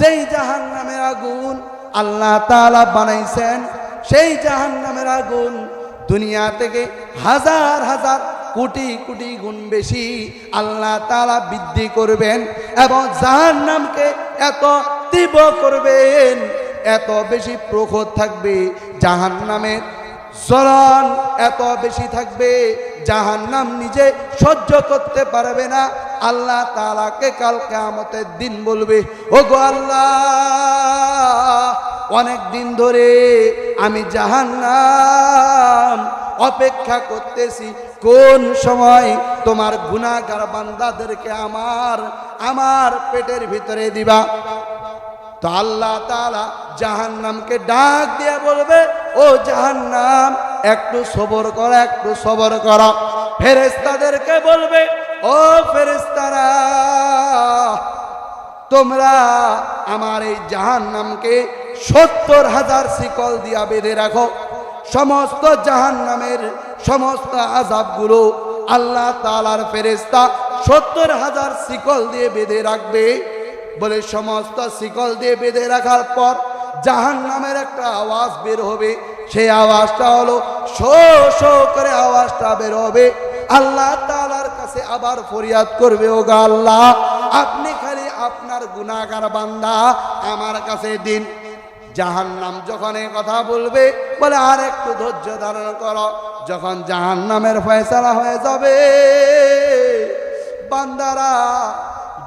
যেই জাহান নামের আগুন আল্লাহ তালা বানাইছেন, সেই জাহান নামের আগুন দুনিয়া থেকে হাজার হাজার কোটি কোটি গুণ বেশি আল্লাহ তাআলা বৃদ্ধি করবেন এবং জাহান নামকে এত তীব্র করবেন, এত বেশি প্রখর থাকবে জাহান নামের জ্বলন এত বেশি থাকবে জাহান নাম নিজে সহ্য করতে পারবে না। আল্লাহ তালাকে কাল কেয়ামতের দিন বলবে ও গো আল্লাহ, অনেক দিন ধরে আমি জাহান নাম অপেক্ষা করতেছি। কোন সময় তোমার গুণাগার বান্দাদেরকে আমার আমার পেটের ভিতরে দিবা? তো আল্লাহ তালা জাহান্নামকে ডাক দিয়ে বলবে, ও জাহান্নাম, একটু সবর করো, একটু সবর করো। ফেরেস্তাদেরকে বলবে ও ফেরেস্তারা তোমরা আমার এই জাহান্নামকে সত্তর হাজার শিকল দিয়া বেঁধে রাখো। সমস্ত জাহান্নামের সমস্ত আজাবগুলো আল্লাহ তালার ফেরেস্তা সত্তর হাজার শিকল দিয়ে বেঁধে রাখবে। বলে সমস্ত শিকল দিয়ে বেঁধে রাখার পর জাহান নামের একটা আওয়াজ বের হবে। সেই আওয়াজটা হলো শো শো করে আওয়াজটা বের হবে। আল্লাহ তালার কাছে আবার ফরিয়াদ করবে ও গা আল্লাহ। আপনি খালি আপনার গুনাগার বান্দা, আমার কাছে দিন। জাহান নাম যখন এই কথা বলবে, বলে আর একটু ধৈর্য ধারণ করো। যখন জাহান নামের ফয়সালা হয়ে যাবে, বান্দারা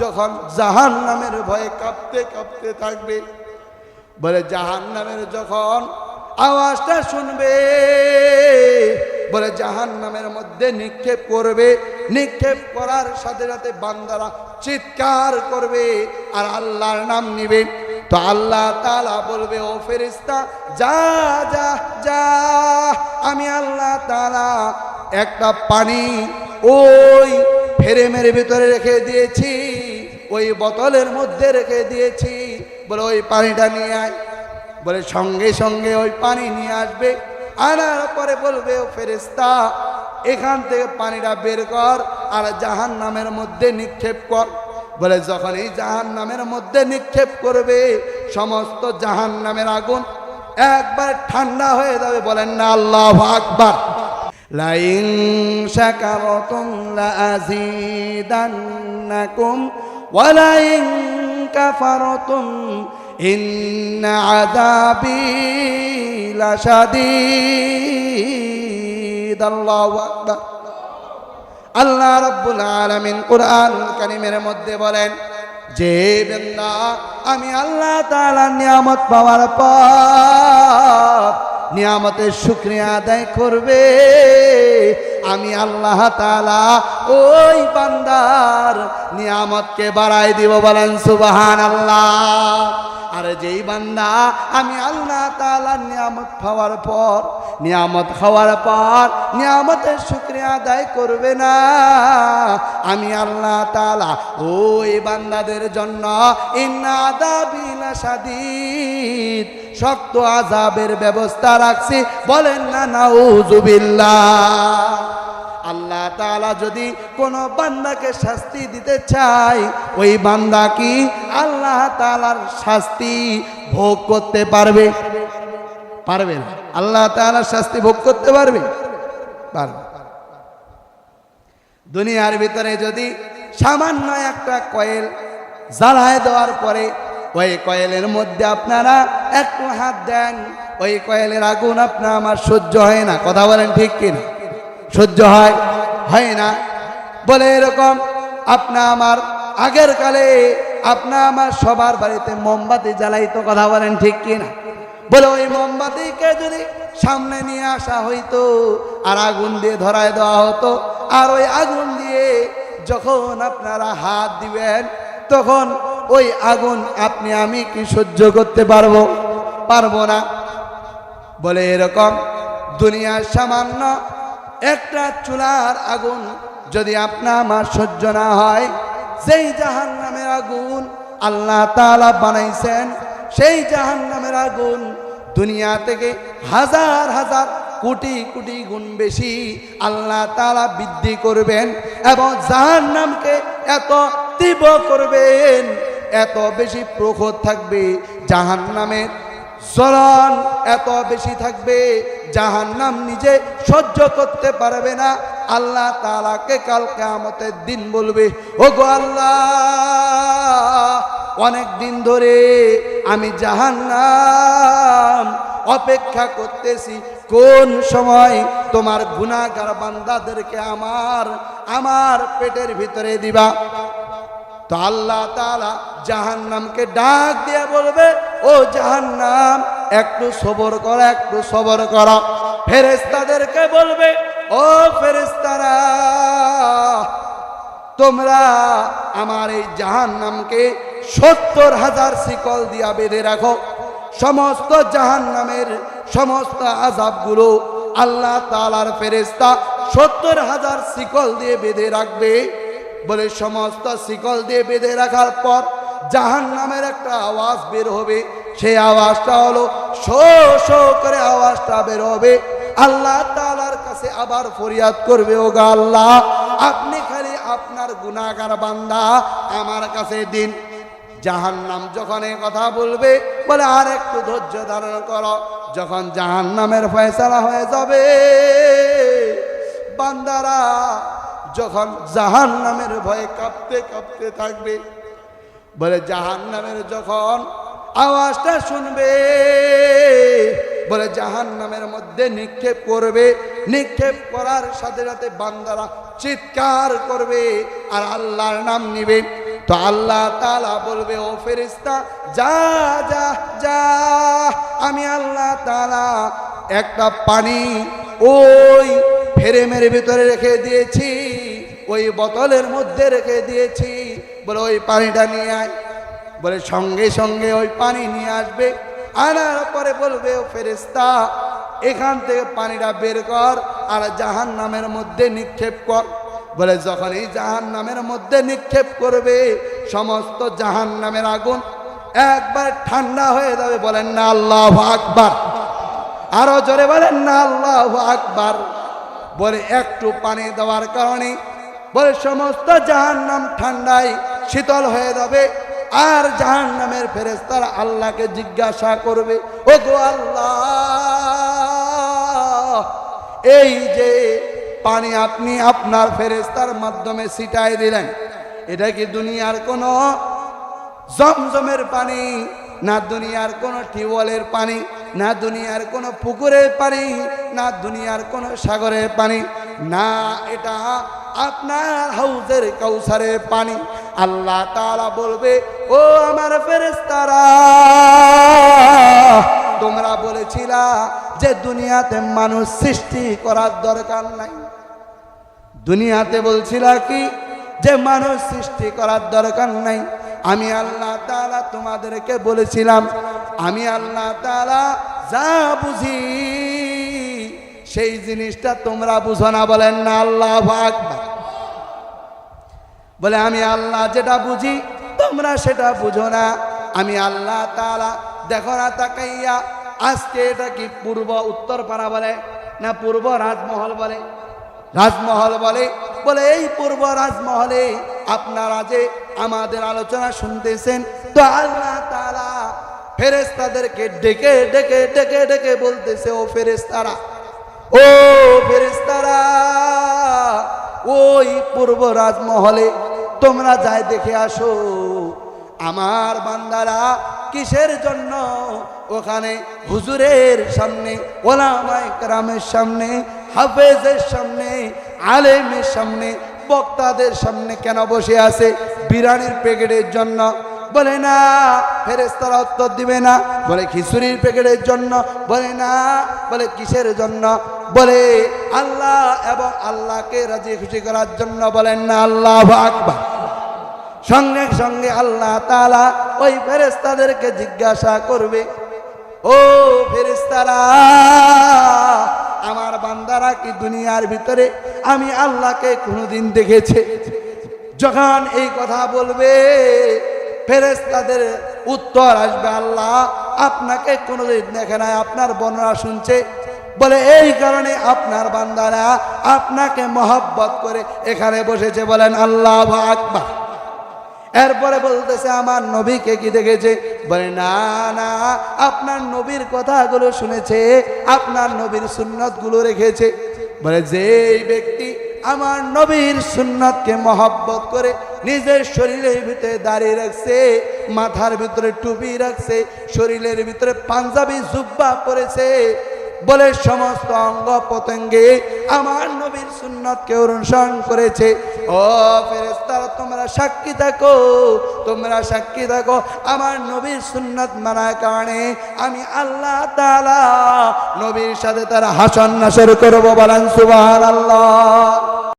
যখন জাহান নামের ভয়ে কাঁপতে কাঁপতে থাকবে, বলে জাহান নামের যখন আওয়াজটা শুনবে বলে জাহান নামের মধ্যে নিক্ষেপ করবে। নিক্ষেপ করার সাথে সাথে বান্দারা চিৎকার করবে আর আল্লাহর নাম নিবে। তো আল্লাহ তালা বলবে, ও ফেরিস্তা যা যা যা, আমি আল্লাহ তালা একটা পানি ওই ফেরেমের ভিতরে রেখে দিয়েছি, ওই বোতলের মধ্যে রেখে দিয়েছি। বলে, ওই পানিটা নিয়ে আয়। বলে, সঙ্গে সঙ্গে ওই পানি নিয়ে আসবে। আনার পরে বলবে, ও ফেরেস্তা এখান থেকে পানিটা বের কর আর জাহান নামের মধ্যে নিক্ষেপ কর। বলে যখন এই জাহান নামের মধ্যে নিক্ষেপ করবে, সমস্ত জাহান নামের আগুন একবার ঠান্ডা হয়ে যাবে। বলেন না, আল্লাহ আকবার। লাইন শাকারতুম লাযিদান্নাকুম ওয়ালাইন কাফারতুম ইন্ন আযাবি লাশাদীদ, আল্লাহু আকবার। আল্লাহ রাব্বুল আলামিন কোরআন কারীমের মধ্যে বলেন, যে বান্দা, আমি আল্লাহ তাআলার নিয়ামত পাওয়ার পর নিয়ামতের শুক্রিয়া আদায় করবে। আমি আল্লাহ তাআলা ওই বান্দার নিয়ামতকে বাড়াই দিব বলেন সুবাহান আল্লাহ আর যেই বান্দা আমি আল্লাহ তালা নিয়ামত পাওয়ার পর, নিয়ামত খাওয়ার পর নিয়ামতের শুক্রিয়া আদায় করবে না। আমি আল্লাহ তালা ওই বান্দাদের জন্য শক্ত আজাবের ব্যবস্থা রাখছি। বলেন না নাউজুবিল্লাহ আল্লাহ তাআলা যদি কোনো বান্দাকে শাস্তি দিতে চায়, ওই বান্দা কি আল্লাহ তাআলার শাস্তি ভোগ করতে পারবে? পারবে না। আল্লাহ তাআলার শাস্তি ভোগ করতে পারবে? পারবে। দুনিয়ার ভিতরে যদি সামান্য একটা কয়েল জ্বালায় দেওয়ার পরে, ওই কয়েলের মধ্যে আপনারা একটু হাত দেন, ওই কয়েলের আগুন আপনার আমার সহ্য হয় না। কথা বলেন ঠিক কিনা? সহ্য হয় হয় না। বলে এরকম, আপনা আমার আগের কালে, আপনা আমার সবার বাড়িতে মোমবাতি জ্বালাইতো কথা বলেন ঠিক কিনা বলে ওই মোমবাতিকে যদি সামনে নিয়ে আসা হইতো, আর আগুন দিয়ে ধরায় দেওয়া হতো, আর ওই আগুন দিয়ে যখন আপনারা হাত দিবেন, তখন ওই আগুন আপনি, আমি কি সহ্য করতে পারব? পারব না। বলে এরকম দুনিয়ার সামান্য একটা চুলার আগুন যদি আপনা আমার সহ্য না হয়, যেই জাহান নামের আগুন আল্লাহ তালা বানাইছেন, সেই জাহান নামের আগুন দুনিয়া থেকে হাজার হাজার কোটি কোটি গুণ বেশি আল্লাহ তাআলা বৃদ্ধি করবেন এবং জাহান নামকে এত তীব্র করবেন, এত বেশি প্রখর থাকবে জাহান নামের জ্বলন এত বেশি থাকবে জাহান নাম নিজে সহ্য করতে পারবে না। আল্লাহ তালাকে কালকে কেয়ামতের দিন বলবে ও গো আল্লাহ, অনেক দিন ধরে আমি জাহান্নাম অপেক্ষা করতেছি। কোন সময় তোমার গুণাগার বান্দাদেরকে আমার আমার পেটের ভিতরে দিবা? তো আল্লাহ তালা জাহান্নামকে ডাক দিয়ে বলবে, ও জাহান্নাম, একটু সবর করো, একটু সবর করো। ফেরেস্তাদেরকে বলবে, ও ফেরেস্তারা তোমরা আমার এই জাহান্নামকে সত্তর হাজার শিকল দিয়া বেঁধে রাখো। সমস্ত জাহান্নামের সমস্ত আজাবগুলো আল্লাহ তালার ফেরেস্তা সত্তর হাজার শিকল দিয়ে বেঁধে রাখবে। বলে সমস্ত শিকল দিয়ে বেঁধে রাখার পর জাহান নামের একটা আওয়াজ বের হবে। সেই আওয়াজটা হলো, শো শো করে আওয়াজটা বেরোবে। আল্লাহ তালার কাছে আবার ফরিয়াদ করবে, ও গা আল্লাহ, আপনি খালি আপনার গুণাগার বান্দা, আমার কাছে দিন। জাহান নাম যখন এই কথা বলবে, বলে আর একটু ধৈর্য ধারণ করো, যখন জাহান নামের ফয়সালা হয়ে যাবে। বান্দারা যখন জাহান নামের ভয়ে কাঁপতে কাঁপতে থাকবে, বলে জাহান নামের যখন আওয়াজটা শুনবে। বলে জাহান নামের মধ্যে নিক্ষেপ করবে। নিক্ষেপ করার সাথে সাথে বান্দারা চিৎকার করবে আর আল্লাহর নাম নিবে। তো আল্লাহ তালা বলবে, ও ফেরিস্তা যা যা যা, আমি আল্লাহ তালা একটা পানি ওই ফেরেমের ভিতরে রেখে দিয়েছি, ওই বোতলের মধ্যে রেখে দিয়েছি। বলে ওই পানিটা নিয়ে আয়। বলে, সঙ্গে সঙ্গে ওই পানি নিয়ে আসবে। আনার পরে বলবে, ও ফেরেস্তা এখান থেকে পানিটা বের কর আর জাহান নামের মধ্যে নিক্ষেপ কর। বলে, যখন এই জাহান নামের মধ্যে নিক্ষেপ করবে, সমস্ত জাহান নামের আগুন একবার ঠান্ডা হয়ে যাবে। বলেন, না, আল্লাহ আকবার। আরও জোরে বলেন, না, আল্লাহ আকবার। বলে, একটু পানি দেওয়ার কারণে। বলে, সমস্ত জাহান নাম ঠান্ডায় শীতল হয়ে যাবে। আর জাহান নামের ফেরেস্তারা আল্লাহকে জিজ্ঞাসা করবে ও গো আল্লাহ, এই যে পানি আপনি আপনার ফেরেস্তার মাধ্যমে ছিটাই দিলেন, এটা কি দুনিয়ার কোনো জমজমের পানি, না দুনিয়ার কোনো টিউবওয়েলের পানি, না দুনিয়ার কোনো পুকুরের পানি, না দুনিয়ার কোনো সাগরের পানি, না এটা আপনার হাউজের কৌসারের পানি আল্লাহ তাআলা বলবে, ও আমার ফেরেস্তারা তোমরা বলেছিলা যে দুনিয়াতে মানুষ সৃষ্টি করার দরকার নাই। দুনিয়াতে বলছিলা কি? যে মানুষ সৃষ্টি করার দরকার নাই। আমি আল্লাহ তাআলা তোমাদেরকে বলেছিলাম, আমি আল্লাহ তাআলা যা বুঝি, সেই জিনিসটা তোমরা বুঝো না বলেন না, আল্লাহ আকবার। বলে, আমি আল্লাহ যেটা বুঝি, তোমরা সেটা বুঝো না। আমি আল্লাহ তালা দেখো না তাকাইয়া, আজকে এটা কি পূর্ব উত্তর পাড়া বলে না পূর্ব রাজমহল বলে? রাজমহল বলে বলে, এই পূর্ব রাজমহলে আপনারা যে আমাদের আলোচনা শুনতেছেন, তো আল্লাহ তাআলা ফেরেস্তাদেরকে ডেকে ডেকে ডেকে ডেকে বলতেছে, ও ফেরেস্তারা ও ফেরেস্তারা ওই পূর্ব রাজমহলে তোমরা যাই দেখে আসো। আমার বান্দারা কিসের জন্য? ওখানে হুজুরের সামনে, ওলামায় কেরামের সামনে, হাফেজের সামনে, আলেমের সামনে, বক্তাদের সামনে কেন বসে আছে বিরিয়ানির প্যাকেটের জন্য? বলে না ফেরেস্তারা উত্তর দিবে না। বলে খিচুড়ির প্যাকেটের জন্য? বলে না, বলে কিসের জন্য? বলে আল্লাহ এবং আল্লাহকে রাজি খুশি করার জন্য বলেন না, আল্লাহ আকবার। সঙ্গে সঙ্গে আল্লাহ তালা ওই ফেরেস্তাদেরকে জিজ্ঞাসা করবে, ও ফেরেস্তারা আমার বান্দারা কি দুনিয়ার ভিতরে আমি আল্লাহকে কোনোদিন দেখেছে? যখন এই কথা বলবে ফেরেস্তাদের উত্তর আসবে, আল্লাহ আপনাকে কোনোদিন দেখে নাই, আপনার বর্ণনা শুনছে। বলে, এই কারণে আপনার বান্দারা আপনাকে মহব্বত করে এখানে বসেছে। বলেন, আল্লাহ আকবার। এরপরে বলতেছে, আমার নবীকে কি দেখেছে? বলে, না না, আপনার নবীর কথাগুলো শুনেছে, আপনার নবীর সুন্নতগুলো রেখেছে। বলে, যেই ব্যক্তি আমার নবীর সুন্নতকে মহব্বত করে নিজের শরীরের ভিতরে দাঁড়িয়ে রাখছে, মাথার ভিতরে টুপি রাখছে, শরীরের ভিতরে পাঞ্জাবি জুব্বা পরেছে বলে সমস্ত অঙ্গ প্রত্যঙ্গে আমার নবীর সুন্নতকে অনুসরণ করেছে। ও ফেরেস্তারা তোমরা সাক্ষী থাকো, তোমরা সাক্ষী থাকো। আমার নবীর সুন্নত মানার কারণে আমি আল্লাহ তালা নবীর সাথে তারা হাসন নাসর করব বলেন সুবহানাল্লাহ।